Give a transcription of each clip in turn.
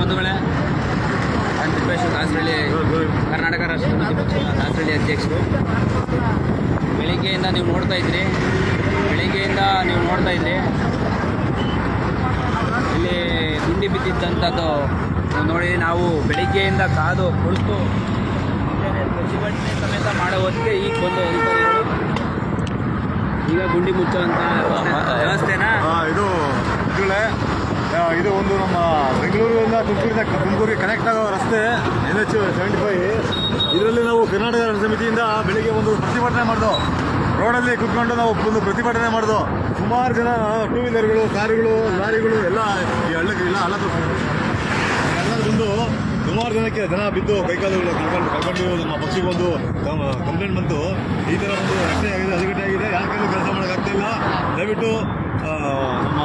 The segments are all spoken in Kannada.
ಬಂಧುಗಳೇ. ನಾನು ತಿಪ್ಪೇಶ್ವರ ದಾಸರಳ್ಳಿ, ಕರ್ನಾಟಕ ರಾಷ್ಟ್ರ ದಾಸರಳ್ಳಿ ಅಧ್ಯಕ್ಷರು. ಬೆಳಿಗ್ಗೆಯಿಂದ ನೀವು ನೋಡ್ತಾ ಇದ್ರಿ. ಬೆಳಿಗ್ಗೆಯಿಂದ ನೀವು ನೋಡ್ತಾ ಇದ್ರಿ. ಇಲ್ಲಿ ಗುಂಡಿ ಬಿದ್ದಿದ್ದಂಥದ್ದು ನೋಡಿ, ನಾವು ಬೆಳಿಗ್ಗೆಯಿಂದ ಕಾದು ಕುಳಿತು ಪ್ರತಿಭಟನೆ ಸಮೇತ ಮಾಡೋ ಹೊತ್ತಿಗೆ ಈಗ ಬಂದು ಈಗ ಗುಂಡಿ ಮುಚ್ಚುವಂಥ ವ್ಯವಸ್ಥೆನ? ಇದು ಇದು ಒಂದು ನಮ್ಮ ಬೆಂಗಳೂರಿಂದ ತುಮಕೂರಿಂದ ತುಮಕೂರಿಗೆ ಕನೆಕ್ಟ್ ಆಗೋ ರಸ್ತೆ ಎನ್ ಎಚ್ ಸೆವೆಂಟಿ ಫೈವ್ ಇದರಲ್ಲಿ ನಾವು ಕರ್ನಾಟಕ ಸಮಿತಿಯಿಂದ ಬೆಳಿಗ್ಗೆ ಒಂದು ಪ್ರತಿಭಟನೆ ಮಾಡಿದೋ. ರೋಡಲ್ಲಿ ಕುತ್ಕೊಂಡು ನಾವು ಒಂದು ಪ್ರತಿಭಟನೆ ಮಾಡಿದೋ. ಸುಮಾರು ಜನ ಟೂ ವೀಲರ್ಗಳು ಕಾರುಗಳು, ಲಾರಿಗಳು, ಎಲ್ಲ ಈ ಹಳ್ಳಕ್ಕೆ ಇಲ್ಲ ಹಳ್ಳ ಎಲ್ಲ ಬಂದು ಸುಮಾರು ಜನಕ್ಕೆ ಜನ ಬಿದ್ದು ಕೈಕಾಲುಗಳು ಕಳ್ಕೊಂಡು ಕಳ್ಕೊಂಡು ನಮ್ಮ ಪಕ್ಷಿಗೆ ಒಂದು ಕಂಪ್ಲೇಂಟ್ ಬಂತು. ಈ ಥರ ಒಂದು ರಕ್ಷಣೆ ಆಗಿದೆ ಅಧಿಕಟ್ಟೆ ಆಗಿದೆ. ಕೆಲಸ ಮಾಡೋಕ್ಕಾಗ್ತಿಲ್ಲ ದಯವಿಟ್ಟು ನಮ್ಮ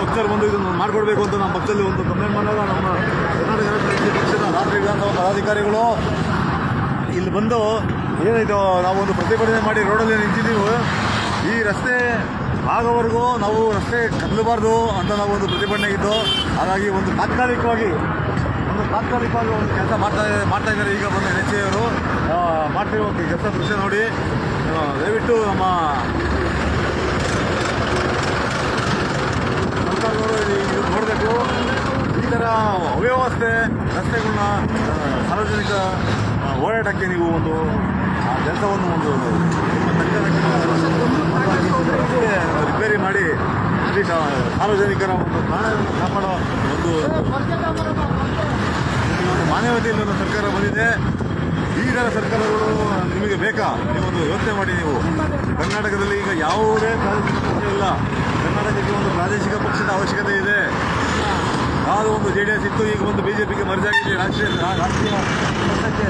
ಭಕ್ತರು ಬಂದು ಇದನ್ನು ಮಾಡಿಕೊಡ್ಬೇಕು ಅಂತ ನಮ್ಮ ಪಕ್ಷದಲ್ಲಿ ಒಂದು ಕಂಪ್ಲೇಂಟ್ ಮಾಡಿದಾಗ ನಮ್ಮ ಕರ್ನಾಟಕ ಪಕ್ಷದ ರಾಷ್ಟ್ರೀಯ ವಿಧಾನಸಭಾ ಪದಾಧಿಕಾರಿಗಳು ಇಲ್ಲಿ ಬಂದು ಏನಿದೋ ನಾವು ಒಂದು ಪ್ರತಿಭಟನೆ ಮಾಡಿ ರೋಡಲ್ಲಿ ನಿಂತಿದ್ದೀವಿ. ಈ ರಸ್ತೆ ಆಗೋವರೆಗೂ ನಾವು ರಸ್ತೆ ಕದಲಬಾರ್ದು ಅಂತ ನಾವು ಒಂದು ಪ್ರತಿಭಟನೆ ಇದ್ದು ಹಾಗಾಗಿ ಒಂದು ತಾತ್ಕಾಲಿಕವಾಗಿ ಒಂದು ತಾತ್ಕಾಲಿಕವಾಗಿ ಒಂದು ಕೆಲಸ ಮಾಡ್ತಾ ಮಾಡ್ತಾ ಇದ್ದಾರೆ. ಈಗ ಬಂದು ಎನ್ ಎಚ್ ಅವರು ಮಾಡ್ತಿರೋ ಕೆಲಸ ದೃಶ್ಯ ನೋಡಿ. ದಯವಿಟ್ಟು ನಮ್ಮ ಸರ್ಕಾರದವರು ಇದು ನೋಡಬೇಕು. ಈ ಥರ ಅವ್ಯವಸ್ಥೆ ರಸ್ತೆಗಳನ್ನ ಸಾರ್ವಜನಿಕ ಓಡಾಟಕ್ಕೆ ನೀವು ಒಂದು, ಆ, ಕೆಲಸವನ್ನು ಒಂದು ರಿಪೇರಿ ಮಾಡಿ ಸಾರ್ವಜನಿಕರ ಒಂದು ಪ್ರಾಣವನ್ನು ಕಾಪಾಡೋ ಒಂದು ಈ ಒಂದು ಸರ್ಕಾರ ಬಂದಿದೆ. ಈ ಥರ ಸರ್ಕಾರಗಳು ನಿಮಗೆ ಬೇಕಾ? ನೀವೊಂದು ವ್ಯವಸ್ಥೆ ಮಾಡಿ ನೀವು. ಕರ್ನಾಟಕದಲ್ಲಿ ಈಗ ಯಾವುದೇ ಪ್ರಾದೇಶಿಕ ಪಕ್ಷ ಇಲ್ಲ. ಕರ್ನಾಟಕಕ್ಕೆ ಒಂದು ಪ್ರಾದೇಶಿಕ ಪಕ್ಷದ ಅವಶ್ಯಕತೆ ಇದೆ. ಯಾವುದು ಒಂದು ಜೆ ಎಸ್ ಇತ್ತು, ಈಗ ಒಂದು ಬಿ ಮರ್ಜಾಗಿದೆ ರಾಷ್ಟ್ರೀಯ ರಾಷ್ಟ್ರೀಯ ಪಕ್ಷಕ್ಕೆ.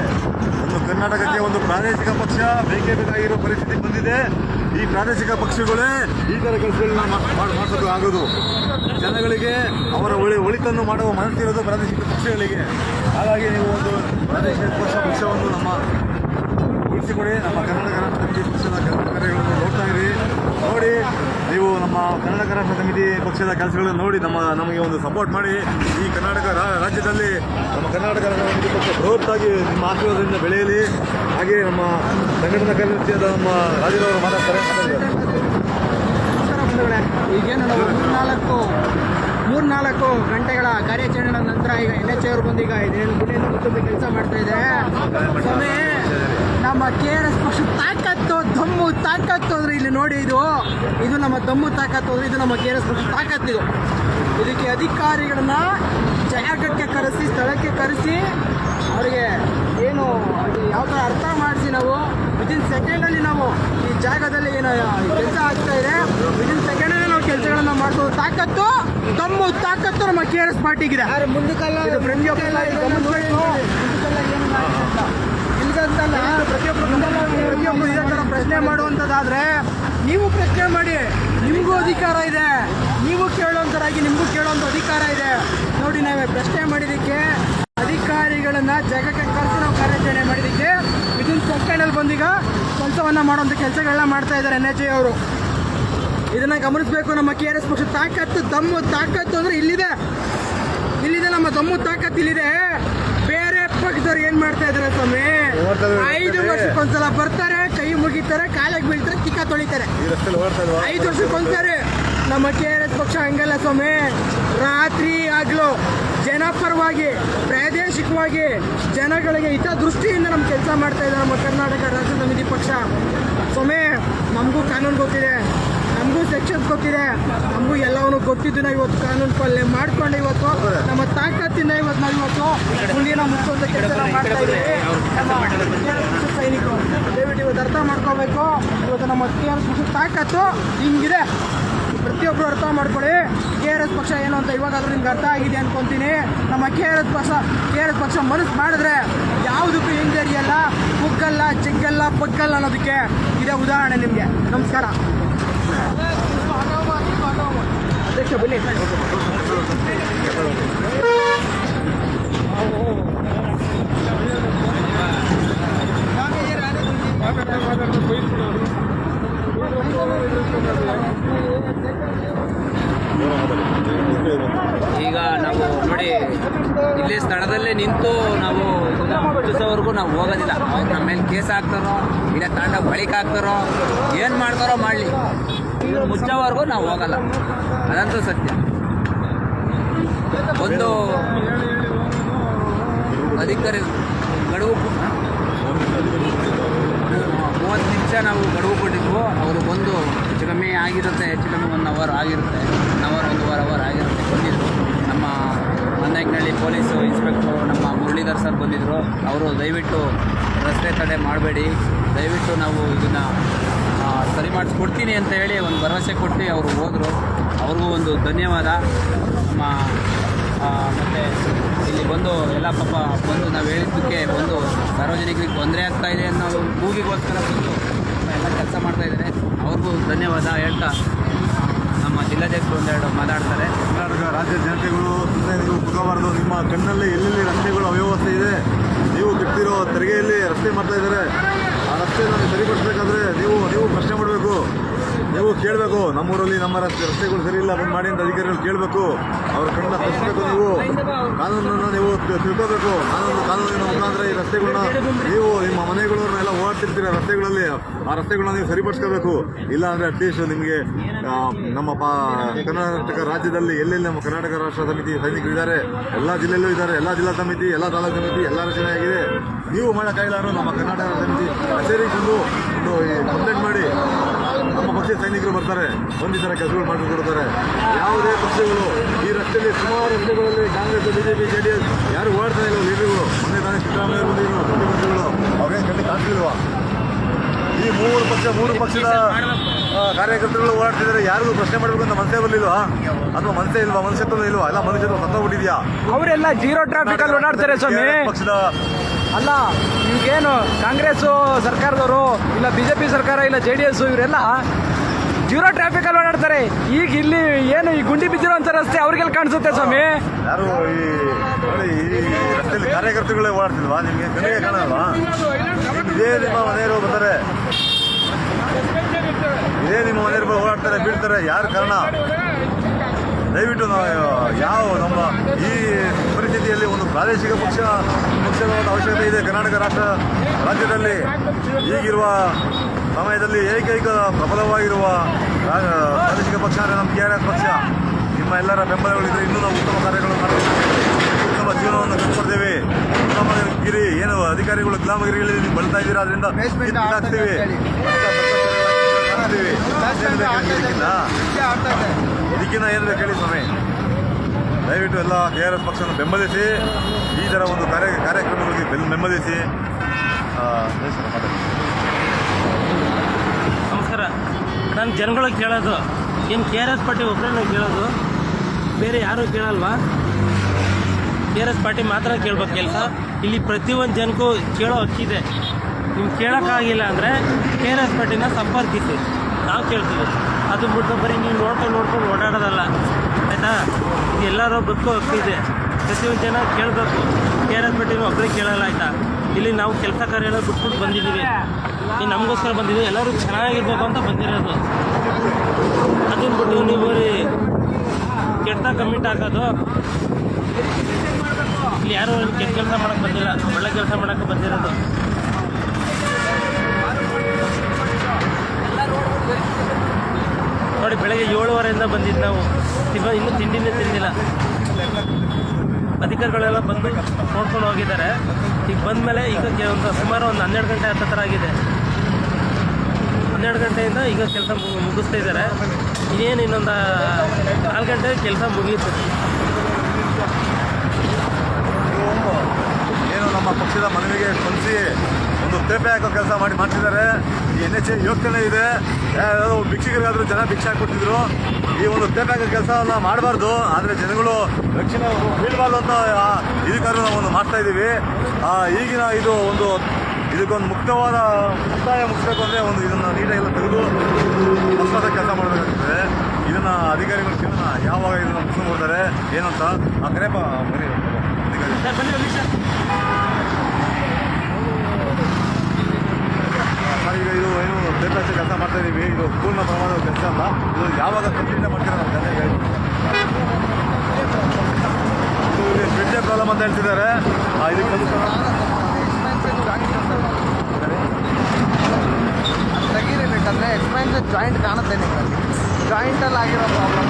ಒಂದು ಕರ್ನಾಟಕಕ್ಕೆ ಒಂದು ಪ್ರಾದೇಶಿಕ ಪಕ್ಷ ಬೇಕೇ ಬೇಕಾಗಿರೋ ಪರಿಸ್ಥಿತಿ ಬಂದಿದೆ. ಈ ಪ್ರಾದೇಶಿಕ ಪಕ್ಷಗಳೇ ಈ ಥರ ಕೆಲಸಗಳನ್ನ ಮಾಡಿಸೋದು ಆಗೋದು. ಜನಗಳಿಗೆ ಅವರ ಒಳಿ ಒಳಿತನ್ನು ಮಾಡುವ ಮನಸ್ಸಿರೋದು ಪ್ರಾದೇಶಿಕ ಪಕ್ಷಗಳಿಗೆ. ಹಾಗಾಗಿ ನೀವು ಒಂದು ಪ್ರಾದೇಶಿಕ ಪಕ್ಷ ಪಕ್ಷವನ್ನು ನಮ್ಮ ಉಳಿಸಿಕೊಡಿ. ನಮ್ಮ ಕರ್ನಾಟಕ ಪಕ್ಷದ ಕಾರ್ಯಗಳನ್ನು ನೋಡ್ತಾ ಇರಿ. ನೋಡಿ ನೀವು ನಮ್ಮ ಕರ್ನಾಟಕ ರಾಷ್ಟ್ರ ಸಮಿತಿ ಪಕ್ಷದ ಕೆಲಸಗಳನ್ನು ನೋಡಿ ನಮ್ಮ ನಮಗೆ ಒಂದು ಸಪೋರ್ಟ್ ಮಾಡಿ ಈ ಕರ್ನಾಟಕ ರಾಜ್ಯದಲ್ಲಿ ನಮ್ಮ ಕರ್ನಾಟಕ ಸಮಿತಿ ಪಕ್ಷ ಬೃಹತ್ತಾಗಿ ನಿಮ್ಮ ಆಶೀರ್ವಾದದಿಂದ ಬೆಳೆಯಲಿ ಹಾಗೆ ನಮ್ಮ ಸಂಘಟನಾ ಕಾರ್ಯದರ್ಶಿಯಾದ ನಮ್ಮ ರಾಜೀವ್ ಮಾತಾಡ್ತಾರೆ ಈಗೇನು ಮೂರ್ನಾಲ್ಕು ಮೂರ್ನಾಲ್ಕು ಗಂಟೆಗಳ ಕಾರ್ಯಾಚರಣೆ ನಂತರ ಈಗ ಎನ್ ಎಚ್ ಅವರು ಬಂದು ಈಗ ಇದೇನು ಕೆಲಸ ಮಾಡ್ತಾ ಇದೆ ನಮ್ಮ ಕೆ ಆರ್ ಎಸ್ ಪಕ್ಷ ತಾಕತ್ತು ದಮ್ಮು ತಾಕತ್ತು ಅಂದ್ರೆ ಇಲ್ಲಿ ನೋಡಿ ಇದು. ಇದು ನಮ್ಮ ದಮ್ಮು ತಾಕತ್ತು ಅಂದ್ರೆ ಇದು ನಮ್ಮ ಕೆ ಆರ್ ಎಸ್ ಪಕ್ಷ ತಾಕತ್ತು ಇದು. ಇದಕ್ಕೆ ಅಧಿಕಾರಿಗಳನ್ನ ಜಾಗಕ್ಕೆ ಕರೆಸಿ ಸ್ಥಳಕ್ಕೆ ಕರೆಸಿ ಅವರಿಗೆ ಏನು ಯಾವ ಥರ ಅರ್ಥ ಮಾಡಿಸಿ ನಾವು ವಿದಿನ್ ಸೆಕೆಂಡಲ್ಲಿ ನಾವು ಈ ಜಾಗದಲ್ಲಿ ಏನು ಕೆಲಸ ಆಗ್ತಾ ಇದೆ. ವಿದಿನ್ ಸೆಕೆಂಡಲ್ಲಿ ನಾವು ಕೆಲಸಗಳನ್ನ ಮಾಡ್ಬೋದು. ತಾಕತ್ತು ತಮ್ಮ ತಾಕತ್ತು ನಮ್ಮ ಕೆ ಆರ್ ಎಸ್ ಪಾರ್ಟಿಗಿದೆ. ಇದು ಪ್ರತಿಯೊಬ್ಬ ಇದು ಗಮನಿಸ್ಬೇಕು. ಇಲ್ದಂತಲ್ಲ, ಪ್ರತಿಯೊಬ್ರು ಪ್ರತಿಯೊಬ್ರು ಇದೇ ಥರ ಪ್ರಶ್ನೆ ಮಾಡುವಂಥದ್ದಾದ್ರೆ ನೀವು ಪ್ರಶ್ನೆ ಮಾಡಿ, ನಿಮಗೂ ಅಧಿಕಾರ ಇದೆ. ನೀವು ಕೇಳೋಂಥರಾಗಿ ನಿಮಗೂ ಕೇಳೋಂಥ ಅಧಿಕಾರ ಇದೆ. ನೋಡಿ, ನಾವೇ ಪ್ರಶ್ನೆ ಮಾಡಿದ್ದಕ್ಕೆ, ಅಧಿಕಾರಿಗಳನ್ನು ಜಾಗಕ್ಕೆ ಕರೆಸಿ ನಾವು ಕಾರ್ಯಾಚರಣೆ ಮಾಡಿದ್ದಕ್ಕೆ ವಿದಿನ್ ಸೆಕೆಂಡಲ್ಲಿ ಬಂದೀಗ ಕೆಲಸವನ್ನು ಮಾಡೋಂಥ ಕೆಲಸಗಳನ್ನ ಮಾಡ್ತಾ ಇದ್ದಾರೆ ಎನ್ ಎಚ್ ಅವರು. ಇದನ್ನು ಗಮನಿಸಬೇಕು, ನಮ್ಮ ಕೆ ಆರ್ ಎಸ್ ಪಕ್ಷ. ತಾಕತ್ತು, ದಮ್ಮು, ತಾಕತ್ತು ಅಂದರೆ ಇಲ್ಲಿದೆ. ಇಲ್ಲಿದೆ, ನಮ್ಮ ದಮ್ಮು ತಾಕತ್ತು ಇಲ್ಲಿದೆ. ಪಕ್ಷದವ್ರು ಏನ್ ಮಾಡ್ತಾ ಇದಾರೆ ಸ್ವಾಮಿ. ಐದು ವರ್ಷಕ್ಕೊಂದ್ಸಲ ಬರ್ತಾರೆ ಕೈ ಮುಗಿತಾರೆ ಕಾಲಿಗೆ ಬೀಳ್ತಾರೆ ಚಿಕ್ಕ ತೊಳಿತಾರೆ. ಐದು ವರ್ಷಕ್ಕೊಂದ್ಸರಿ ನಮ್ಮ ಕೆ ಆರ್ ಎಸ್ ಪಕ್ಷ ಹಂಗಲ್ಲ ಸ್ವಾಮಿ. ರಾತ್ರಿ ಆಗ್ಲು ಜನಪರವಾಗಿ ಪ್ರಾದೇಶಿಕವಾಗಿ ಜನಗಳಿಗೆ ಹಿತದೃಷ್ಟಿಯಿಂದ ನಮ್ಮ ಕೆಲಸ ಮಾಡ್ತಾ ಇದ್ದಾರೆ ನಮ್ಮ ಕರ್ನಾಟಕ ರಾಜ್ಯ ಸಮಿತಿ ಪಕ್ಷ. ಸ್ವಾಮಿ ನಮಗೂ ಕಾನೂನು ಗೊತ್ತಿದೆ. ನಮಗೂ ಸೆಕ್ಷನ್ಸ್ ಗೊತ್ತಿದೆ. ನಮಗೂ ಎಲ್ಲವನ್ನೂ ಗೊತ್ತಿದ್ದು ನಾವು ಇವತ್ತು ಕಾನೂನು ಪಾಲನೆ ಮಾಡ್ಕೊಂಡು ಇವತ್ತು. ನಮ್ಮ ತಾಕತ್ತಿಂದ ಇವತ್ತು ನಾವು ಇವತ್ತು ಮುಂದಿನ ಮುಚ್ಚುವಂತ ಕೆಲಸ ಮಾಡ್ತಾ ಇದ್ದೀವಿ. ನಮ್ಮ ಸೈನಿಕರು. ದಯವಿಟ್ಟು ಇವತ್ತು ಅರ್ಥ ಮಾಡ್ಕೋಬೇಕು. ಇವತ್ತು ನಮ್ಮ ಎಸ್ ತಾಕತ್ತು ಹಿಂಗಿದೆ ಪ್ರತಿಯೊಬ್ಬರು ಅರ್ಥ ಮಾಡ್ಕೊಳ್ಳಿ. ಕೆ ಆರ್ ಎಸ್ ಪಕ್ಷ ಏನು ಅಂತ ಇವಾಗಾದ್ರೂ ನಿಮ್ಗೆ ಅರ್ಥ ಆಗಿದೆ ಅನ್ಕೊಂತೀನಿ. ನಮ್ಮ ಕೆ ಆರ್ ಎಸ್ ಪಕ್ಷ ಕೆ ಆರ್ ಎಸ್ ಪಕ್ಷ ಮನಸ್ಸು ಮಾಡಿದ್ರೆ ಯಾವುದಕ್ಕೂ ಹಿಂಜರಿಯಲ್ಲ ಕುಗ್ಗಲ್ಲ ಚಿಕ್ಕಲ್ಲ ಬಗ್ಗಲ್ಲ ಅನ್ನೋದಕ್ಕೆ ಇದೇ ಉದಾಹರಣೆ ನಿಮಗೆ. ನಮಸ್ಕಾರ. ಈಗ ನಾವು ನೋಡಿ, ಇಲ್ಲಿ ಸ್ಥಳದಲ್ಲೇ ನಿಂತು ನಾವು ಇದನ್ನ ನಾವು ಹೋಗೋದಿಲ್ಲ. ಅವ್ರು ನಮ್ಮ ಮೇಲೆ ಕೇಸ್ ಹಾಕ್ತಾರೋ, ಇಲ್ಲ ತಾಂಡ ಬಳಿಕ ಹಾಕ್ತಾರೋ ಮುಚ್ಚೋವರೆಗೂ ನಾವು ಹೋಗಲ್ಲ. ಅದಂತೂ ಸತ್ಯ. ಒಂದು ಅಧಿಕಾರಿ ಗಡುವು ಮೂವತ್ತು ನಿಮಿಷ ನಾವು ಗಡುವು ಕೊಟ್ಟಿದ್ವು. ಅವರು ಬಂದು ಹೆಚ್ಚು ಕಮ್ಮಿ ಆಗಿರುತ್ತೆ, ಹೆಚ್ಚು ಕಮ್ಮಿ ಒನ್ ಅವರ್ ಆಗಿರುತ್ತೆ. ಒನ್ ಅವರ್ ಒಂದೂವರೆ ಅವರ್ ಆಗಿರುತ್ತೆ ಬಂದಿದ್ದರು ನಮ್ಮ ಮಂದಾಯಕನಹಳ್ಳಿ ಪೊಲೀಸು ಇನ್ಸ್ಪೆಕ್ಟ್ರು ನಮ್ಮ ಮುರಳೀಧರ್ ಸರ್ ಬಂದಿದ್ದರು ಅವರು ದಯವಿಟ್ಟು ರಸ್ತೆ ತಡೆ ಮಾಡಬೇಡಿ. ದಯವಿಟ್ಟು ನಾವು ಇದನ್ನು ಸರಿ ಮಾಡಿಸ್ಕೊಡ್ತೀನಿ ಅಂತ ಹೇಳಿ ಒಂದು ಭರವಸೆ ಕೊಟ್ಟು ಅವರು ಹೋದರು. ಅವ್ರಿಗೂ ಒಂದು ಧನ್ಯವಾದ. ನಮ್ಮ ಮತ್ತು ಇಲ್ಲಿ ಬಂದು ಎಲ್ಲ ಪಾಪ ಬಂದು ನಾವು ಹೇಳಿದ್ದಕ್ಕೆ ಬಂದು ಸಾರ್ವಜನಿಕರಿಗೆ ತೊಂದರೆ ಆಗ್ತಾಯಿದೆ ಅನ್ನೋ ಕೂಗಿಗೋಸ್ಕರ ಬಂದು ಎಲ್ಲ ಕೆಲಸ ಮಾಡ್ತಾ ಇದ್ದಾರೆ. ಅವ್ರಿಗೂ ಧನ್ಯವಾದ ಹೇಳ್ತಾ ನಮ್ಮ ಜಿಲ್ಲಾಧ್ಯಕ್ಷರು ಒಂದೆರಡು ಮಾತಾಡ್ತಾರೆ. ರಾಜ್ಯ ಜನತೆಗಳು ಸುಮ್ಮನೆ ನೀವು ನಿಮ್ಮ ಕಣ್ಣಲ್ಲಿ ಎಲ್ಲೆಲ್ಲಿ ರಸ್ತೆಗಳು ಅವ್ಯವಸ್ಥೆ ಇದೆ, ನೀವು ಕಟ್ಟಿರೋ ತೆರಿಗೆಯಲ್ಲಿ ರಸ್ತೆ ಮಾಡ್ತಾ ಇದ್ದಾರೆ. ಆ ರಸ್ತೆಯನ್ನು ಸರಿಪಡಿಸ್ಬೇಕಾದ್ರೆ ನೀವು ನೀವು ಪ್ರಶ್ನೆ ಮಾಡಬೇಕು. ನೀವು ಕೇಳಬೇಕು. ನಮ್ಮೂರಲ್ಲಿ ನಮ್ಮ ರಸ್ತೆ, ರಸ್ತೆಗಳು ಸರಿ ಇಲ್ಲ, ಬಂದು ಮಾಡಿ ಅಂತ ಅಧಿಕಾರಿಗಳು ಕೇಳಬೇಕು. ಅವ್ರ ಕಣ್ಣ ತಪ್ಪಿಸಬೇಕು ನೀವು. ಕಾನೂನನ್ನು ನೀವು ತಿಳ್ಕೋಬೇಕು. ಕಾನೂನು, ಕಾನೂನಿನ ಮುಖಾಂತರ ಈ ರಸ್ತೆಗಳನ್ನ ನೀವು ನಿಮ್ಮ ಮನೆಗಳನ್ನೆಲ್ಲ ಓಡಾಡ್ತಿರ್ತೀರ ರಸ್ತೆಗಳಲ್ಲಿ. ಆ ರಸ್ತೆಗಳನ್ನ ನೀವು ಸರಿಪಡಿಸ್ಕೋಬೇಕು. ಇಲ್ಲ ಅಂದರೆ ಅಟ್ಲೀಸ್ಟ್ ನಿಮಗೆ ನಮ್ಮ ಕರ್ನಾಟಕ ರಾಜ್ಯದಲ್ಲಿ ಎಲ್ಲೆಲ್ಲಿ ನಮ್ಮ ಕರ್ನಾಟಕ ರಾಷ್ಟ್ರ ಸಮಿತಿ ಸೈನಿಕರು ಇದ್ದಾರೆ, ಎಲ್ಲ ಜಿಲ್ಲೆಯಲ್ಲೂ ಇದ್ದಾರೆ, ಎಲ್ಲ ಜಿಲ್ಲಾ ಸಮಿತಿ, ಎಲ್ಲ ತಾಲೂಕು ಸಮಿತಿ, ಎಲ್ಲ ರಚನೆಯಾಗಿದೆ. ನೀವು ಮಾಡೋಕ್ಕಾಗಿಲ್ಲ ನಮ್ಮ ಕರ್ನಾಟಕ ಸಮಿತಿ ಕಚೇರಿಗೆ ಬಂದು ಒಂದು ಕಂಪ್ಲೇಂಟ್ ಮಾಡಿ ನಮ್ಮ ಪಕ್ಷದ ಸೈನಿಕರು ಬರ್ತಾರೆ ಒಂದು ಥರ ಕೆಲಸಗಳು ಮಾಡಿಕೊಡ್ತಾರೆ ಯಾವುದೇ ಪಕ್ಷಗಳು ಈ ರಸ್ತೆಯಲ್ಲಿ ಸುಮಾರು ರಸ್ತೆಗಳಲ್ಲಿ Congress BJP J D S ಯಾರು ಓಡ್ತಾ ಇಲ್ಲ ಲೀಡರ್ಗಳು ಮೊನ್ನೆ ತಾನೇ ಸಿದ್ದರಾಮಯ್ಯ ಬಂದಿರೋ ಮುಖ್ಯಮಂತ್ರಿಗಳು ಅವ್ರೇನು ಕಣ್ಣು ಕಾಣಿಸ್ಲಿಲ್ವಾ ಈ ಮೂರು ಪಕ್ಷ ಮೂರು ಪಕ್ಷದ ಕಾರ್ಯಕರ್ತರುಗಳು ಓಡಾಡ್ತಿದ್ದಾರೆ ಯಾರಿಗೂ ಪ್ರಶ್ನೆ ಮಾಡಬೇಕು ಅಂತ ಮನಸ್ಸೇ ಬರಲಿಲ್ವಾ ಅಥವಾ ಮನಸ್ಸೇ ಇಲ್ವಾ ಮನುಷ್ಯತ್ವ ಇಲ್ವಾ ಎಲ್ಲ ಮನುಷ್ಯತ್ವ ಬಿಟ್ಟಿದ್ಯಾ ಅವರೆಲ್ಲ ಜೀರೋ ಟ್ರಾಫಿಕ್ ಅಲ್ಲಿ ಓಡಾಡ್ತಾರೆ ಸ್ವಾಮಿ ಪಕ್ಷದ ಅಲ್ಲ ಈಗೇನು ಕಾಂಗ್ರೆಸ್ ಸರ್ಕಾರದವರು, ಇಲ್ಲ ಬಿ ಜೆ ಪಿ ಸರ್ಕಾರ, ಇಲ್ಲ ಜೆ ಡಿ ಎಸ್ ಇವರೆಲ್ಲ ಜೀರೋ ಟ್ರಾಫಿಕ್ ಅಲ್ಲಿ ಓಡಾಡ್ತಾರೆ. ಈಗ ಇಲ್ಲಿ ಏನು ಈ ಗುಂಡಿ ಬಿದ್ದಿರೋಂಥ ರಸ್ತೆ ಅವ್ರಿಗೆಲ್ಲ ಕಾಣಿಸುತ್ತೆ ಸ್ವಾಮಿ? ಯಾರು ಈ ನೋಡಿ, ಈ ರಸ್ತೆಯಲ್ಲಿ ಕಾರ್ಯಕರ್ತರುಗಳೇ ಓಡಾಡ್ತಿಲ್ವಾ ನಿಮಗೆ ಕಣ್ಣಿಗೆ ಕಾಣಲ್ವಾ? ಇದೇ ನಿಮ್ಮ ಮನೆಯವರು ಬರ್ತಾರೆ ಇದೇ ನಿಮ್ಮ ಮನೆಯವರು ಓಡಾಡ್ತಾರೆ, ಬೀಳ್ತಾರೆ. ಯಾರು ಕಾರಣ? ದಯವಿಟ್ಟು ನಾವು ಯಾವ ನಮ್ಮ ಈ ಪರಿಸ್ಥಿತಿಯಲ್ಲಿ ಒಂದು ಪ್ರಾದೇಶಿಕ ಪಕ್ಷ ಪಕ್ಷದ ಒಂದು ಅವಶ್ಯಕತೆ ಇದೆ. ಕರ್ನಾಟಕ ರಾಷ್ಟ್ರ ರಾಜ್ಯದಲ್ಲಿ ಈಗಿರುವ ಸಮಯದಲ್ಲಿ ಏಕೈಕ ಪ್ರಬಲವಾಗಿರುವ ಪ್ರಾದೇಶಿಕ ಪಕ್ಷ ಅಂದರೆ ನಮ್ಮ ಕೆ ಆರ್ ಎಸ್ ಪಕ್ಷ. ನಿಮ್ಮ ಎಲ್ಲರ ಬೆಂಬಲಗಳಿದ್ದರೆ ಇನ್ನೂ ನಾವು ಉತ್ತಮ ಕಾರ್ಯಗಳನ್ನು ಮಾಡ್ತೀವಿ. ಉತ್ತಮ ಜೀವನವನ್ನು ಕಟ್ಕೊಡ್ತೇವೆ. ಉತ್ತಮ ಗಿರಿ ಏನು ಅಧಿಕಾರಿಗಳು ಗುಲಾಮಗಿರಿಗಳಲ್ಲಿ ನೀವು ಬಳಸ್ತಾ ಇದ್ದೀರಾ ಅದರಿಂದ ಹಾಕ್ತೀವಿ ಇದಕ್ಕಿಂತ? ಇದಕ್ಕಿಂತ ಕೇಳಿ ಸ್ವಾಮಿ? ದಯವಿಟ್ಟು ಎಲ್ಲ ಕೆ ಆರ್ ಎಸ್ ಪಕ್ಷವನ್ನು ಬೆಂಬಲಿಸಿ, ಈ ಥರ ಒಂದು ಕಾರ್ಯ ಕಾರ್ಯಕ್ರಮಗಳಿಗೆ ಬೆಲ್- ಬೆಂಬಲಿಸಿ. ನಮಸ್ಕಾರ. ನಾನು ಜನಗಳಿಗೆ ಕೇಳೋದು. ನಿಮ್ಮ ಕೆ ಆರ್ ಎಸ್ ಪಾರ್ಟಿ ಒಬ್ಬರನ್ನ ಕೇಳೋದು. ಬೇರೆ ಯಾರೂ ಕೇಳಲ್ವಾ? ಕೆ ಆರ್ ಎಸ್ ಪಾರ್ಟಿ ಮಾತ್ರ ಕೇಳ್ಬೇಕು ಕೆಲಸ. ಇಲ್ಲಿ ಪ್ರತಿಯೊಂದು ಜನಕ್ಕೂ ಕೇಳೋ ಹಕ್ಕಿದೆ. ನಿಮ್ಗೆ ಕೇಳೋಕ್ಕಾಗಿಲ್ಲ ಅಂದರೆ ಕೆ ಆರ್ ಎಸ್ ಪಾರ್ಟಿನ ಸಂಪರ್ಕಿಸಿ. ನಾವು ಕೇಳ್ತೀವಿ. ಅದು ಬಿಟ್ಟು ಬರೀ ನೀವು ನೋಡ್ಕೊಂಡು ನೋಡ್ಕೊಂಡು ಓಡಾಡೋದಲ್ಲ, ಆಯಿತಾ? ಎಲ್ಲರೂ ಬದುಕು ಹಕ್ಕಿದೆ ಪ್ರತಿಯೊಂದು ಜನ ಕೇಳಬೇಕು. ಕೇಳೋದು ಬಿಟ್ಟು ಒಬ್ಬರೇ ಕೇಳಲ್ಲ, ಆಯಿತಾ? ಇಲ್ಲಿ ನಾವು ಕೆಲಸ ಕಾರ್ಯ ಎಲ್ಲ ಬಿಟ್ಬಿಟ್ಟು ಬಂದಿದ್ದೀವಿ. ಈ ನಮಗೋಸ್ಕರ ಬಂದಿದ್ದೀವಿ. ಎಲ್ಲರೂ ಚೆನ್ನಾಗಿರ್ಬೇಕು ಅಂತ ಬಂದಿರೋದು. ಅದನ್ನ ಬಿಟ್ಟು ನೀವು ಕೆಟ್ಟ ಕಮಿಟ್ ಹಾಕೋದು. ಇಲ್ಲಿ ಯಾರು ಕೆಟ್ಟ ಕೆಲಸ ಮಾಡೋಕ್ಕೆ ಬಂದಿಲ್ಲ. ಒಳ್ಳೆ ಕೆಲಸ ಮಾಡೋಕ್ಕೆ ಬಂದಿರೋದು ನೋಡಿ ಬೆಳಗ್ಗೆ ಏಳುವರೆಯಿಂದ ಬಂದಿದ್ದು ನಾವು. ಇವಾಗ ಇನ್ನೂ ತಿಂಡಿನೇ ತಿಂದಿಲ್ಲ. ಅಧಿಕಾರಿಗಳೆಲ್ಲ ಬಂದು ನೋಡ್ಕೊಂಡು ಹೋಗಿದ್ದಾರೆ. ಈಗ ಬಂದಮೇಲೆ ಈಗ ಕೆ- ಒಂದು ಸುಮಾರು ಒಂದು ಹನ್ನೆರಡು ಗಂಟೆ ಹತ್ತತ್ರ ಆಗಿದೆ. ಹನ್ನೆರಡು ಗಂಟೆಯಿಂದ ಈಗ ಕೆಲಸ ಮುಗಿಸ್ತಾ ಇದ್ದಾರೆ. ಇನ್ನೇನು ಇನ್ನೊಂದು ನಾಲ್ಕು ಗಂಟೆ ಕೆಲಸ ಮುಗಿಯುತ್ತೆ ಏನು ನಮ್ಮ ಪಕ್ಷದ ಮನವಿಗೆ ಸ್ಪಂದಿಸಿ ಒಂದು ತೇಪೆ ಹಾಕೋ ಕೆಲಸ ಮಾಡಿ ಮಾಡ್ತಿದ್ದಾರೆ. ಎನ್ ಎಚ್ ಇದೆ. ಭಿಕ್ಷಿಕರಿಗಾದರೂ ಜನ ಭಿಕ್ಷೆ ಹಾಕ್ಕೊಟ್ಟಿದ್ರು. ಈ ಒಂದು ಕೆಲಸ ಕೆಲಸವನ್ನ ಮಾಡಬಾರ್ದು. ಆದರೆ ಜನಗಳು ರಕ್ಷಣೆ ಬೀಳಬಾರ್ದು ಅಂತ ಇದಕ್ಕಾದ್ರೂ ನಾವು ಒಂದು ಮಾಡ್ತಾ ಇದ್ದೀವಿ ಈಗಿನ ಇದು ಒಂದು, ಇದಕ್ಕೊಂದು ಮುಕ್ತವಾದ, ಮುಕ್ತಾಯ ಮುಗಿಸ್ಬೇಕು ಅಂದರೆ ಒಂದು ಇದನ್ನು ನೀಟಾಗೆಲ್ಲ ತೆಗೆದು ಹೊಸದ ಕೆಲಸ ಮಾಡಬೇಕಾಗ್ತದೆ. ಇದನ್ನು ಅಧಿಕಾರಿಗಳು ಇದನ್ನು ಯಾವಾಗ ಇದನ್ನು ಮುಗಿಸ್ಕೊಂಡು ಕೊಡ್ತಾರೆ ಏನಂತ ಆ ಕರೆಯಪ್ಪ ಬನ್ನಿ. ಅಧಿಕಾರಿ ಈಗ ಇದು ಏನು ಬೇಕಾದ ಕೆಲಸ ಮಾಡ್ತಾ ಇದೀವಿ. ಇದು ಪೂರ್ಣ ಪ್ರಮಾಣದ ಕೆಲಸ ಅಲ್ಲ. ಇದು ಯಾವಾಗ ಕಂಪ್ಲೀಟ್ ಮಾಡ್ತೀರ ನಮ್ಮ ಜನ ಹೇಳಿ ಇದು ಇಲ್ಲಿ ಪ್ರಾಬ್ಲಮ್ ಅಂತ ಹೇಳ್ತಿದ್ದಾರೆ. ಇದಕ್ಕೆ ತೆಗೀರಿಬೇಕಂದ್ರೆ ಎಕ್ಸ್ಪೆನ್ಸಿವ್ ಜಾಯಿಂಟ್ ಕಾಣುತ್ತೆ ನಿಮಗೆ. ಜಾಯಿಂಟಲ್ಲಿ ಆಗಿರೋ ಪ್ರಾಬ್ಲಮ್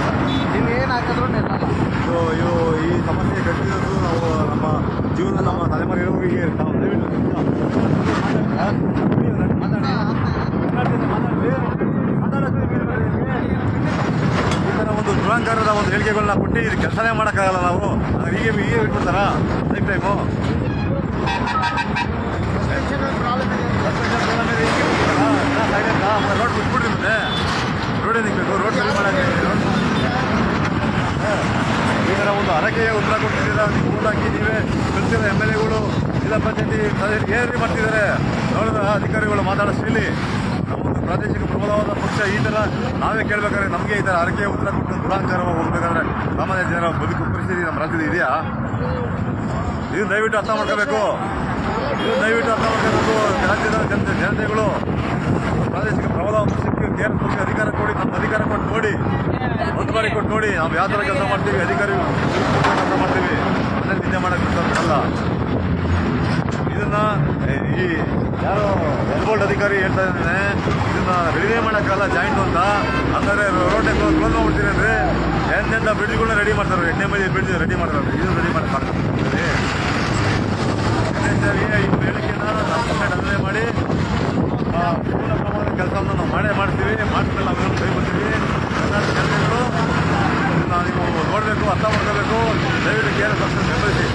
ನೀವು ಏನು ಹಾಕಿದ್ರು ನಿಲ್ಲಲ್ಲ. ಅಯ್ಯೋ ಇವು ಈ ಸಮಸ್ಯೆ ಕಟ್ಟಿರೋದು ನಾವು ನಮ್ಮ ಜೀವನ ನಮ್ಮ ತಲೆಮಾರಿರೋರಿಗೆ ನಾವು ದಯವಿಟ್ಟು ಹಾ? ಮಾತಾಡಿ. ಮಾತಾಡ್ತೀನಿ, ಮಾತಾಡ್ರಿ. ಮಾತಾಡಕ್ಕೆ ಈ ಥರ ಒಂದು ಹೇಳಿಕೆಗಳನ್ನ ಕೊಟ್ಟು ಇದು ಕೆಲಸನೇ ಮಾಡೋಕ್ಕಾಗಲ್ಲ ನಾವು. ಹೀಗೆ ಹೀಗೆ ಬಿಟ್ಬಿಡ್ತಾರ ಲೈಫ್ ಟೈಮು ರೋಡ್ ಬಿಟ್ಬಿಡ್ರಿ ಮತ್ತೆ ರೋಡ್ ಏನಕ್ಕೆ ಬೇಕು ರೋಡ್ ಸರಿ ಮಾಡೋಕ್ಕೆ ರೋಡ್ ಈ ಥರ ಒಂದು ಹರಕೆಯ ಉತ್ತರ ಕೊಟ್ಟಿದ್ದೀರಾ ನೀವು ಹಾಕಿ ನೀವೇ ಕಲ್ತಿರೋ ಎಂ ಎಲ್ ಎಗಳು ಜಿಲ್ಲಾ ಪಂಚಾಯತಿ ಏನ್ರಿ ಮಾಡ್ತಿದ್ದಾರೆ ನೋಡಿದ್ರ ಅಧಿಕಾರಿಗಳು ನಮ್ಮೊಂದು ಪ್ರಾದೇಶಿಕ ಪ್ರಬಲವಾದ ಪಕ್ಷ ಈ ಥರ ನಾವೇ ಕೇಳ್ಬೇಕಾದ್ರೆ ನಮಗೆ ಈ ಥರ ಅರಕೆ ಉತ್ತರ ಕೊಟ್ಟು ದುರಾಂಕಾರವಾಗಿ ಹೋಗ್ಬೇಕಾದ್ರೆ ಸಾಮಾನ್ಯ ಜನರ ಬದುಕು ಪರಿಸ್ಥಿತಿ ನಮ್ಮ ರಾಜ್ಯದ ಇದೆಯಾ? ಇದು ದಯವಿಟ್ಟು ಅರ್ಥ ಮಾಡ್ಕೋಬೇಕು. ಇದು ದಯವಿಟ್ಟು ಅರ್ಥ ಮಾಡ್ಕೋಬೇಕು. ರಾಜ್ಯದ ಜನತೆ ಜನತೆಗಳು ಪ್ರಾದೇಶಿಕ ಪ್ರಬಲ ಪಕ್ಷಕ್ಕೆ ಕೇಂದ್ರ ಕೊಟ್ಟು ಅಧಿಕಾರ ಕೊಡಿ ನಮ್ಮ ಅಧಿಕಾರ ಕೊಟ್ಟು ನೋಡಿ. ಒಂದು ಬಾರಿ ಕೊಟ್ಟು ನೋಡಿ. ನಾವು ಯಾವ ಥರ ಕೆಲಸ ಮಾಡ್ತೀವಿ? ಅಧಿಕಾರಿ ಕೆಲಸ ಮಾಡ್ತೀವಿ. ಅದನ್ನು ನಿದ್ದೆ ಅಲ್ಲ ಇದನ್ನ ಈ ಯಾರೋ ಎಲ್ಬೋಲ್ಡ್ ಅಧಿಕಾರಿ ಹೇಳ್ತಾ ಇದ್ದಾನೆ. ಇದನ್ನ ರೆಡಿನೇ ಮಾಡೋಕ್ಕಲ್ಲ ಜಾಯಿಂಟ್ ಅಂತ. ಅಂದರೆ ರೋಡ್ ಕ್ಲೋಸ್ ಮಾಡ್ಬಿಡ್ತೀನಿ ಅಂದ್ರೆ ಎಂತೆಂಥ ಬ್ರಿಡ್ಜ್ಗಳನ್ನ ರೆಡಿ ಮಾಡ್ತಾರೆ ಎಣ್ಣೆ ಮೇಲೆ ಬ್ರಿಡ್ಜ್ ರೆಡಿ ಮಾಡ್ತಾರೆ ಇದು ರೆಡಿ ಮಾಡ್ತಾರೆ. ಈ ಅಲ್ಲೇ ಮಾಡಿ. ಪೂರ್ಣ ಪ್ರಮಾಣದ ಕೆಲಸವನ್ನು ನಾವು ಮಾಡೇ ಮಾಡ್ತೀವಿ. ಮಾಡಿದ್ಮೇಲೆ ನಾವು ಕೈ ಬರ್ತೀವಿ ಇದನ್ನ ನೀವು ನೋಡಬೇಕು, ಅರ್ಥ ಮಾಡ್ಕೋಬೇಕು. ದಯವಿಟ್ಟು ಕೇರ್ ಪಕ್ಷ ಬೆಂಬಲಿಸಿ